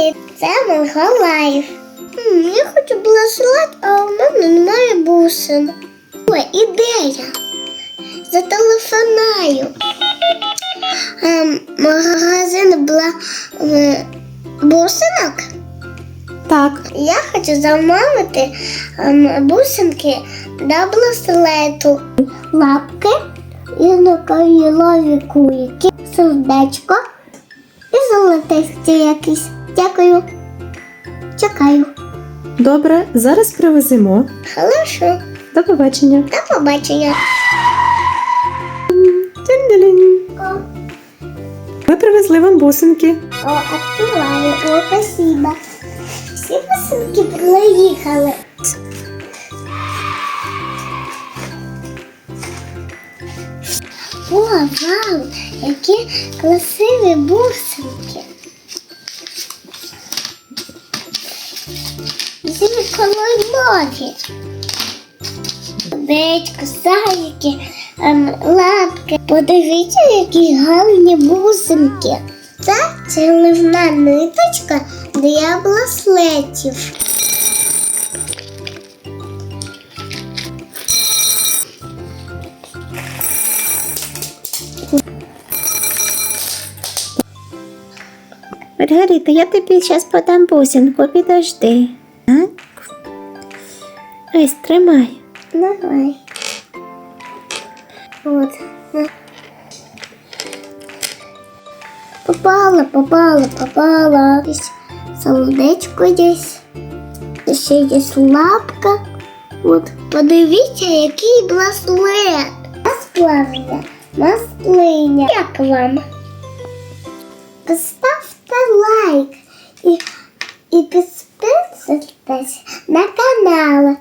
Привіт, це Миколаїв. Я хочу браслет, а у мене немає бусин. Ой, ідея. Зателефонаю. Ем, магазин бла... е, бусинок. Так, Я хочу замовити ем, бусинки для браслету. Лапки і накоїлові кульки, сердечко і золотисті якісь. Дякую. Чекаю. добре, зараз привеземо. Хорошо. До побачення. До побачення. Тин-дилінь. О, Ми привезли вам бусинки. о, открываю. О, спасибо. Всі бусинки приїхали. О, вау, які красиві бусинки. Дечко, зайки, ем, лапки. Подивіться, які гарні бусинки. Це чарівна ниточка для браслетів. Маргарита, я тобі зараз подам бусинку, підожди. Так. Ось, тримай. Давай. На. Попала, попала, попала. Здесь солодечко здесь. Ще є лапка. От, подивіться, який браслет. Масклавня, масклиня. Як вам? Поставте лайк і, і підписуйтесь на канал.